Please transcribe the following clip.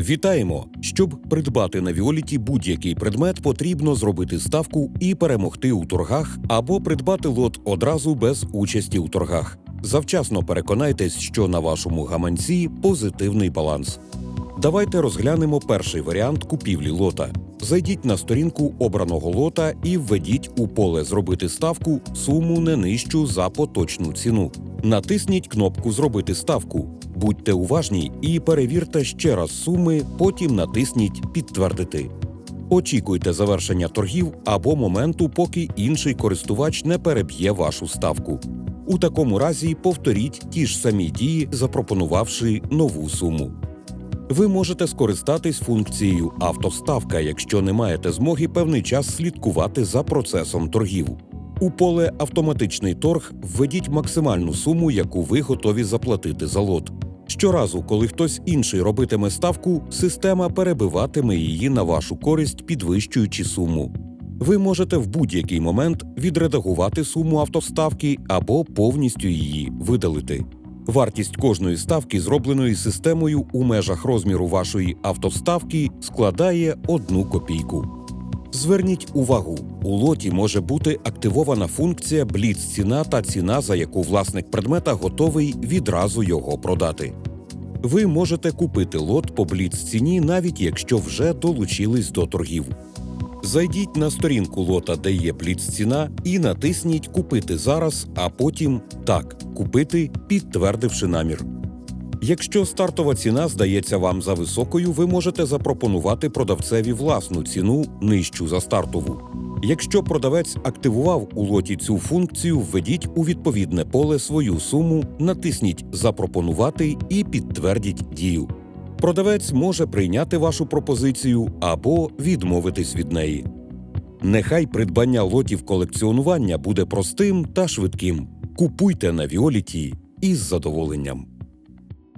Вітаємо! Щоб придбати на Віоліті будь-який предмет, потрібно зробити ставку і перемогти у торгах або придбати лот одразу без участі у торгах. Завчасно переконайтесь, що на вашому гаманці позитивний баланс. Давайте розглянемо перший варіант купівлі лота. Зайдіть на сторінку обраного лота і введіть у поле Зробити ставку суму не нижчу за поточну ціну. Натисніть кнопку Зробити ставку. Будьте уважні і перевірте ще раз суми, потім натисніть Підтвердити. Очікуйте завершення торгів або моменту, поки інший користувач не переб'є вашу ставку. У такому разі повторіть ті ж самі дії, запропонувавши нову суму. Ви можете скористатись функцією автоставка, якщо не маєте змоги певний час слідкувати за процесом торгів. У поле Автоматичний торг введіть максимальну суму, яку ви готові заплатити за лот. Щоразу, коли хтось інший робитиме ставку, система перебиватиме її на вашу користь, підвищуючи суму. Ви можете в будь-який момент відредагувати суму автоставки або повністю її видалити. Вартість кожної ставки, зробленої системою у межах розміру вашої автоставки, складає одну копійку. Зверніть увагу, у лоті може бути активована функція бліц ціна та ціна, за яку власник предмета готовий відразу його продати. Ви можете купити лот по бліц ціні, навіть якщо вже долучились до торгів. Зайдіть на сторінку лота, де є бліц ціна, і натисніть Купити зараз, а потім Так, купити, підтвердивши намір. Якщо стартова ціна здається вам за високою, ви можете запропонувати продавцеві власну ціну нижчу за стартову. Якщо продавець активував у лоті цю функцію, введіть у відповідне поле свою суму, натисніть Запропонувати і підтвердіть дію. Продавець може прийняти вашу пропозицію або відмовитись від неї. Нехай придбання лотів колекціонування буде простим та швидким. Купуйте на Віоліті із задоволенням.